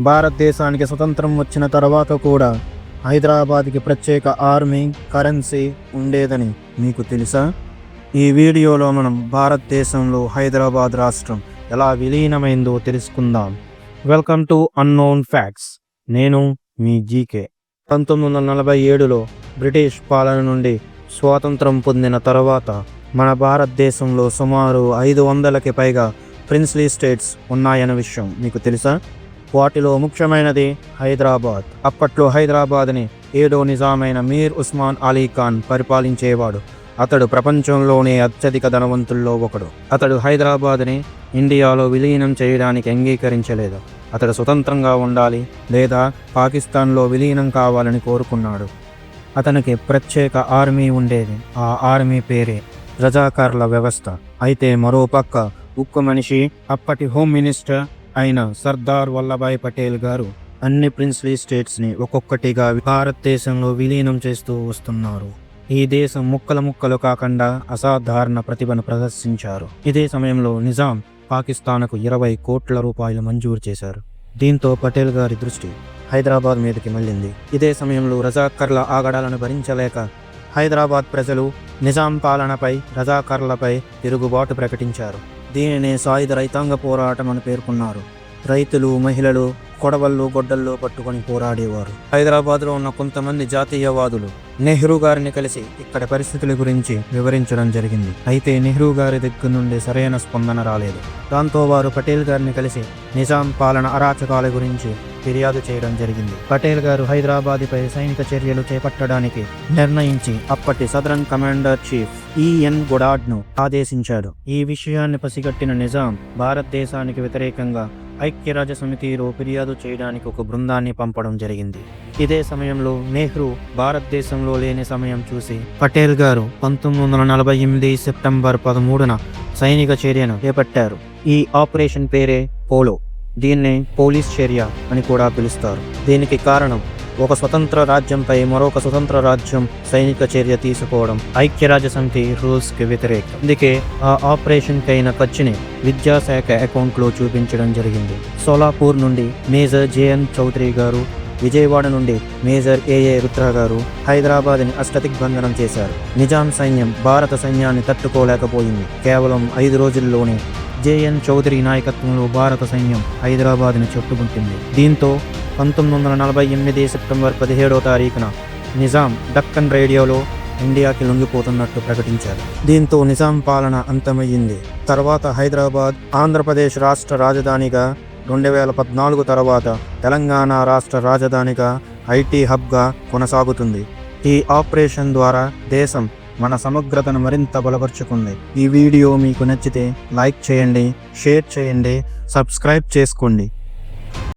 భారతదేశానికి స్వతంత్రం వచ్చిన తర్వాత కూడా హైదరాబాద్కి ప్రత్యేక ఆర్మీ కరెన్సీ ఉండేదని మీకు తెలుసా? ఈ వీడియోలో మనం భారతదేశంలో హైదరాబాద్ రాష్ట్రం ఎలా విలీనమైందో తెలుసుకుందాం. వెల్కమ్ టు అన్నోన్ ఫ్యాక్ట్స్ నేను మీ జీకే. పంతొమ్మిది వందల నలభై ఏడులో బ్రిటిష్ పాలన నుండి స్వాతంత్రం పొందిన తర్వాత మన భారతదేశంలో సుమారు ఐదు వందలకి పైగా ప్రిన్స్లీ స్టేట్స్ ఉన్నాయన్న విషయం మీకు తెలుసా? వాటిలో ముఖ్యమైనది హైదరాబాద్. అప్పట్లో హైదరాబాద్ని ఏడో నిజామైన మీర్ ఉస్మాన్ అలీ ఖాన్ పరిపాలించేవాడు. అతడు ప్రపంచంలోనే అత్యధిక ధనవంతుల్లో ఒకడు. అతడు హైదరాబాద్ని ఇండియాలో విలీనం చేయడానికి అంగీకరించలేదు. అతడు స్వతంత్రంగా ఉండాలి లేదా పాకిస్తాన్లో విలీనం కావాలని కోరుకున్నాడు. అతనికి ప్రత్యేక ఆర్మీ ఉండేది. ఆ ఆర్మీ పేరే రజాకార్ల వ్యవస్థ. అయితే మరో పక్క ఉక్కు మనిషి అప్పటి హోమ్ మినిస్టర్ అయిన సర్దార్ వల్లభాయ్ పటేల్ గారు అన్ని ప్రిన్స్లీ స్టేట్స్ని ఒక్కొక్కటిగా భారతదేశంలో విలీనం చేస్తూ వస్తున్నారు. ఈ దేశం ముక్కల ముక్కలు కాకుండా అసాధారణ ప్రతిభను ప్రదర్శించారు. ఇదే సమయంలో నిజాం పాకిస్తాన్కు ఇరవై కోట్ల రూపాయలు మంజూరు చేశారు. దీంతో పటేల్ గారి దృష్టి హైదరాబాద్ మీదకి మళ్ళింది. ఇదే సమయంలో రజాకర్ల ఆగడాలను భరించలేక హైదరాబాద్ ప్రజలు నిజాం పాలనపై రజాకర్లపై తిరుగుబాటు ప్రకటించారు. దీనినే సాయుధ రైతాంగ పోరాటం అని పేర్కొన్నారు. రైతులు మహిళలు కొడవళ్ళు గొడ్డల్లో పట్టుకొని పోరాడేవారు. హైదరాబాద్లో ఉన్న కొంతమంది జాతీయవాదులు నెహ్రూ గారిని కలిసి ఇక్కడ పరిస్థితుల గురించి వివరించడం జరిగింది. అయితే నెహ్రూ గారి దగ్గర నుండి సరైన స్పందన రాలేదు. దాంతో వారు పటేల్ గారిని కలిసి నిజాం పాలన అరాచకాల గురించి ఫిర్యాదు చేయడం జరిగింది. పటేల్ గారు హైదరాబాద్పై సైనిక చర్యలు చేపట్టడానికి నిర్ణయించి అప్పటి సదరన్ కమాండర్ చీఫ్ ఈఎన్ గొడాడ్ను ఆదేశించాడు. ఈ విషయాన్ని పసిగట్టిన నిజాం భారతదేశానికి వ్యతిరేకంగా ఐక్యరాజ్య సమితిలో ఫిర్యాదు చేయడానికి ఒక బృందాన్ని పంపడం జరిగింది. ఇదే సమయంలో నెహ్రూ భారతదేశంలో లేని సమయం చూసి పటేల్ గారు పంతొమ్మిది వందల నలభై ఎనిమిది సెప్టెంబర్ పదమూడున సైనిక చర్యను చేపట్టారు. ఈ ఆపరేషన్ పేరే పోలో. దీన్ని పోలీస్ చర్య అని కూడా పిలుస్తారు. దీనికి కారణం ఒక స్వతంత్ర రాజ్యంపై మరొక స్వతంత్ర రాజ్యం సైనిక చర్య తీసుకోవడం. ఐక్యరాజ్య సమితి రూల్స్కి వ్యతిరేకం. అందుకే ఆ ఆపరేషన్ కైన ఖర్చుని విద్యాశాఖ అకౌంట్లో చూపించడం జరిగింది. సోలాపూర్ నుండి మేజర్ జేఎన్ చౌదరి గారు విజయవాడ నుండి మేజర్ ఏఏ రుద్ర గారు హైదరాబాద్ని అష్టదిగ్బంధనం చేశారు. నిజాం సైన్యం భారత సైన్యాన్ని తట్టుకోలేకపోయింది. కేవలం ఐదు రోజుల్లోనే జేఎన్ చౌదరి నాయకత్వంలో భారత సైన్యం హైదరాబాద్ని చుట్టుకుంటుంది దీంతో పంతొమ్మిది వందల నలభై ఎనిమిది సెప్టెంబర్ పదిహేడో తారీఖున నిజాం డక్కన్ రేడియోలో ఇండియాకి లొంగిపోతున్నట్టు ప్రకటించారు. దీంతో నిజాం పాలన అంతమయ్యింది. తర్వాత హైదరాబాద్ ఆంధ్రప్రదేశ్ రాష్ట్ర రాజధానిగా రెండు వేల పద్నాలుగు తర్వాత తెలంగాణ రాష్ట్ర రాజధానిగా ఐటీ హబ్గా కొనసాగుతుంది. ఈ ఆపరేషన్ ద్వారా దేశం మన సమగ్రతను మరింత బలపరుచుకుంది. ఈ వీడియో మీకు నచ్చితే లైక్ చేయండి షేర్ చేయండి సబ్స్క్రైబ్ చేసుకోండి.